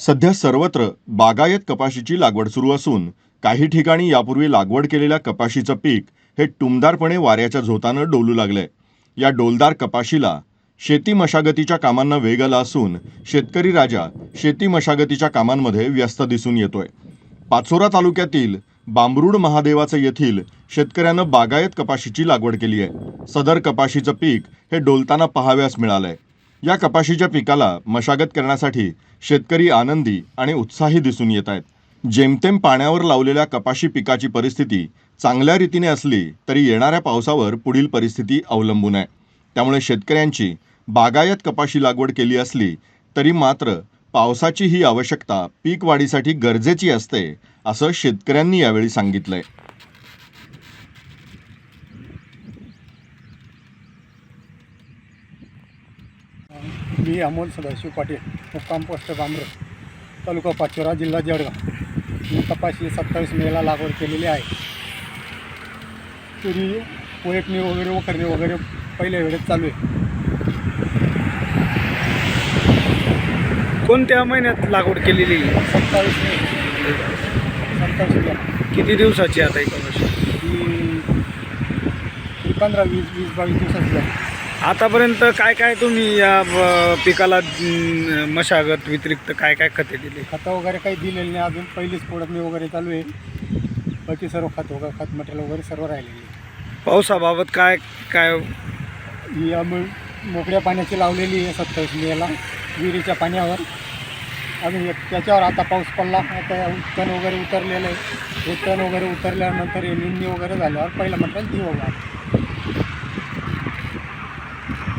सध्या सर्वत्र बागायत कपाशीची लागवड सुरू असून काही ठिकाणी यापूर्वी लागवड केलेल्या कपाशीचं पीक हे टुमदारपणे वाऱ्याच्या झोतानं डोलू लागलंय. या डोलदार कपाशीला शेती मशागतीच्या कामांना वेग आला असून शेतकरी राजा शेती मशागतीच्या कामांमध्ये व्यस्त दिसून येतोय. पाचोरा तालुक्यातील बांबरूड महादेवाचं येथील शेतकऱ्यानं बागायत कपाशीची लागवड केली आहे. सदर कपाशीचं पीक हे डोलताना पाहाव्यास मिळालंय. या कपाशीच्या पिकाला मशागत करण्यासाठी शेतकरी आनंदी आणि उत्साही दिसून येत आहेत. जेमतेम पाण्यावर लावलेल्या कपाशी पिकाची परिस्थिती चांगल्या रीतीने असली तरी येणाऱ्या पावसावर पुढील परिस्थिती अवलंबून आहे. त्यामुळे शेतकऱ्यांची बागायत कपाशी लागवड केली असली तरी मात्र पावसाची ही आवश्यकता पीक वाढीसाठी गरजेची असते असं शेतकऱ्यांनी यावेळी सांगितलंय. मी अमोल सदाशिव पाटील मुक्काम पोस्ट बांबरे तालुका पाचोरा जिल्हा जळगाव. मी कपाशी सत्तावीस मेला लागवड केलेली आहे. तुरी पोयटणी वगैरे वखरणी वगैरे पहिल्या वेळेत चालू आहे. कोणत्या महिन्यात लागवड केलेली? आहे? सत्तावीस मे. सत्तावीस मेला किती दिवसाची आता ही पंधरा वीस वीस बावीस दिवसाची झाली आतापर्यंत काय काय तुम्ही या ब- पिकाला अं, मशागत व्यतिरिक्त काय काय खते दिली? खतं वगैरे काही दिलेली नाही. अजून पहिलीच पोडतणी वगैरे चालू आहे. बाकी सर्व खत वगैरे खत मटेरियल वगैरे सर्व राहिलेली आहे. पावसाबाबत काय काय? ही आम्ही मोकळ्या पाण्याची लावलेली आहे सत्तावीस मेला विहिरीच्या पाण्यावर. अजून एक- त्याच्यावर आता पाऊस पडला. आता तण वगैरे उतरलेलं आहे. तण वगैरे उतरल्यानंतर हे निंदी वगैरे झाल्यावर पहिलं म्हटलं ती वगैरे